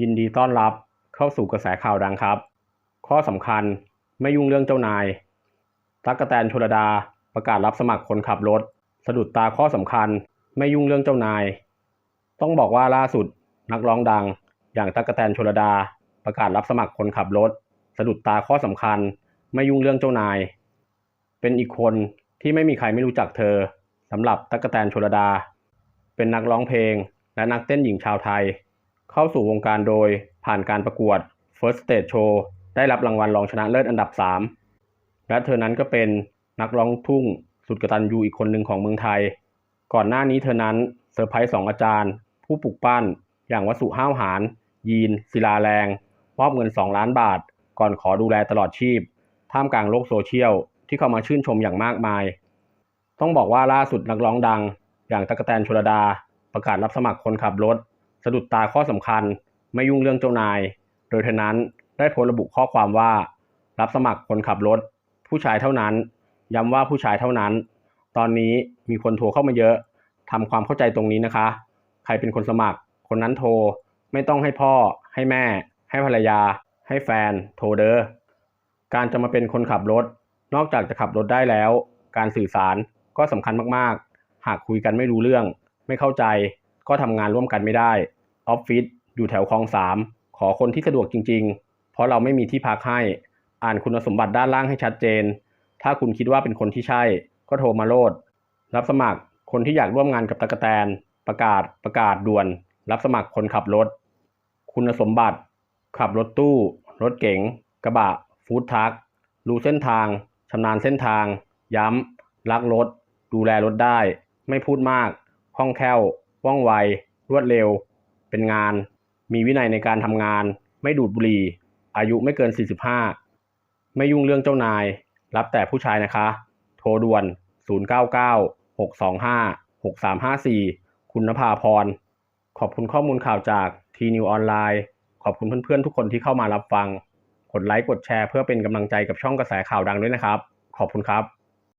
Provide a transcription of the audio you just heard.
ยินดีต้อนรับเข้าสู่กระแสข่าวดังครับ ข้อสำคัญไม่ยุ่งเรื่องเจ้านาย ตั๊กกะแตนชลดาประกาศรับสมัครคนขับรถ สะดุดตาข้อสำคัญไม่ยุ่งเรื่องเจ้านาย ต้องบอกว่าล่าสุดนักร้องดัง อย่างตั๊กกะแตนชลดา ประกาศรับสมัครคนขับรถ สะดุดตาข้อสำคัญ ไม่ยุ่งเรื่องเจ้านาย เป็นอีกคนที่ไม่มีใครไม่รู้จักเธอสำหรับตั๊กกะแตนชลดา เป็นนักร้องเพลง และนักเต้นหญิงชาวไทย เข้าสู่วงการโดยผ่านการประกวด First Stage Show ได้รับรางวัลรองชนะเลิศอันดับ 3 และเธอนั้นก็เป็นนักร้องทุ่งสุดกระตัญญูอีกคนหนึ่งของเมืองไทย ก่อนหน้านี้เธอนั้นเซอร์ไพรส์สองอาจารย์ ผู้ปลุกปั้น อย่างวสุห้าวหาร ยีน ศิลาแรง มอบเงิน 2 ล้านบาท ก่อนขอดูแลตลอดชีพ ท่ามกลางโลกโซเชียล ที่เข้ามาชื่นชมอย่างมากมาย ต้องบอกว่าล่าสุดนักร้องดัง อย่างตะกกะแตนชลดา ประกาศรับสมัครคนขับรถ สะดุดตาข้อสำคัญไม่ยุ่งเรื่องเจ้านาย โดยทนั้นได้โพสระบุข้อความว่า รับสมัครคนขับรถ ผู้ชายเท่านั้น ย้ำว่าผู้ชายเท่านั้น ตอนนี้มีคนโทรเข้ามาเยอะทำความเข้าใจตรงนี้นะคะ ใครเป็นคนสมัคร คนนั้นโทร ไม่ต้องให้พ่อ ให้แม่ ให้ภรรยา ให้แฟน โทรเด้อการจะมาเป็นคนขับรถ นอกจากจะขับรถได้แล้ว การสื่อสารก็สำคัญมากๆ หากคุยกันไม่รู้เรื่อง ไม่เข้าใจ ก็ทำงานร่วมกันไม่ได้ ออฟฟิศอยู่แถวคลองสามขอคนที่สะดวกจริง ๆ เพราะเราไม่มีที่พักให้ อ่านคุณสมบัติด้านล่างให้ชัดเจน ถ้าคุณคิดว่าเป็นคนที่ใช่ ก็โทรมาโลด รับสมัครคนที่อยากร่วมงานกับตะกะแตน ประกาศประกาศด่วน รับสมัครคนขับรถ คุณสมบัติ ขับรถตู้ รถเก๋ง กระบะ ฟู้ดทัครู้เส้นทางชำนาญเส้นทาง ย้ำ รักรถ ดูแลรถได้ ไม่พูดมาก คล่องแคล่ว ว่องไว รวดเร็ว เป็นงาน มีวินัยในการทำงาน ไม่ดูดบุหรี่ อายุไม่เกิน 45 ไม่ยุ่งเรื่องเจ้านาย รับแต่ผู้ชายนะคะ โทรด่วน 099 625 6354 คุณนภาพร ขอบคุณข้อมูลข่าวจากทีนิวออนไลน์ ขอบคุณเพื่อนๆทุกคนที่เข้ามารับฟัง กดไลค์กดแชร์เพื่อเป็นกำลังใจกับช่องกระแสข่าวดังด้วยนะครับ ขอบคุณครับ